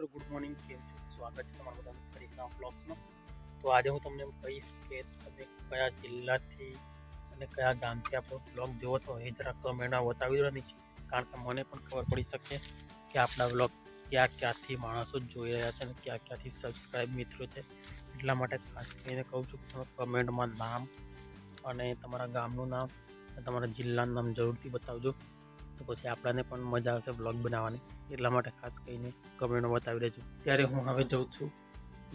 મિત્રો good morning કેમ છો? સ્વાગત છે તમારું બધાનું ફરી એકના તો આજે હું તમને કહીશ કે તમે કયા જિલ્લાથી અને કયા ગામથી આપણો બ્લોગ જોવો છો એ જરાક કમેન્ટમાં બતાવી દેવાની છે. કારણ કે મને પણ ખબર પડી શકે કે આપણા બ્લોગ ક્યાં ક્યાંથી માણસો જોઈ રહ્યા છે અને ક્યાં ક્યાંથી સબસ્ક્રાઈબ મિત્રો છે. એટલા માટે ખાસ કરીને કહું છું કે તમે કમેન્ટમાં નામ અને તમારા ગામનું નામ અને તમારા જિલ્લાનું નામ જરૂરથી બતાવજો. તો પછી આપણાને પણ મજા આવશે બ્લોગ બનાવવાની. એટલા માટે ખાસ કરીને કમેન્ટમાં બતાવી દેજો. ત્યારે હું હવે જઉં છું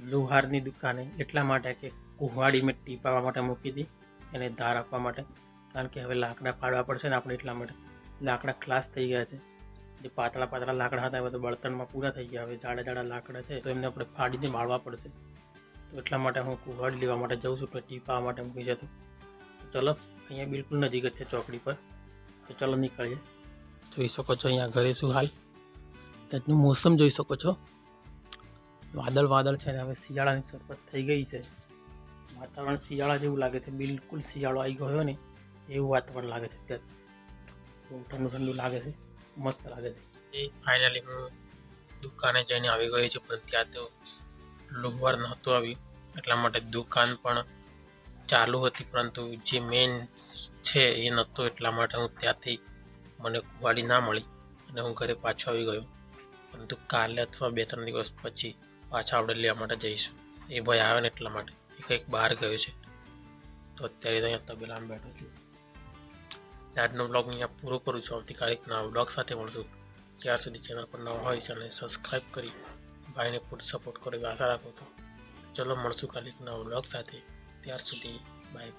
લુહારની દુકાને. એટલા માટે કે કુહાડી મેં ટીપાવા માટે મૂકી હતી એને ધાર આપવા માટે. કારણ કે હવે લાકડા ફાડવા પડશે ને આપણે એટલા માટે. લાકડા ક્લાસ થઈ ગયા છે. જે પાતળા પાતળા લાકડા હતા એ તો બળતણમાં પૂરા થઈ ગયા. હવે જાડા જાડા લાકડા છે, તો એમને આપણે ફાડીને માળવા પડશે. તો એટલા માટે હું કુહાડી લેવા માટે જઉં છું કે ટીપાવા માટે મૂકી જતો તો ચલો, અહીંયા બિલકુલ નજીક જ છે ચોકડી પર. તો ચલો નીકળીએ. જોઈ શકો છો અહીંયા ઘરે શું હાલ. ત્યાંનું મોસમ જોઈ શકો છો. વાદળ વાદળ છે ને હવે શિયાળાની શરૂઆત થઈ ગઈ છે. વાતાવરણ શિયાળા જેવું લાગે છે. બિલકુલ શિયાળો આવી ગયો ને એવું વાતાવરણ લાગે છે અત્યારે. બહુ ઠંડુ ઠંડુ લાગે છે. મસ્ત લાગે છે. એ ફાઇનલી હું દુકાને જઈને આવી ગયો છું, પણ ત્યાં તો લુગવાર નહોતું આવ્યું. એટલા માટે દુકાન પણ ચાલુ હતી, પરંતુ જે મેઇન છે એ નહોતું. એટલા માટે હું ત્યાંથી મને કુવાડી ના મળી અને હું ઘરે પાછો આવી ગયો. પરંતુ કાલે અથવા બે ત્રણ દિવસ પછી પાછા આપણે લેવા માટે જઈશું. એ ભાઈ આવે ને એટલા માટે. એ કંઈક બહાર ગયો છે. તો અત્યારે તો અહીંયા તબેલામાં બેઠો છું. આજનો બ્લોગ અહીંયા પૂરો કરું છું. આવતીકાલે નવા બ્લોગ સાથે મળશું. ત્યાર સુધી ચેનલ પર નવા હોય ચેનલને સબસ્ક્રાઈબ કરી ભાઈને પૂરો સપોર્ટ કરો આશા રાખું છું. ચલો મળશું કાલે એક નવા બ્લોગ સાથે. ત્યાર સુધી બાય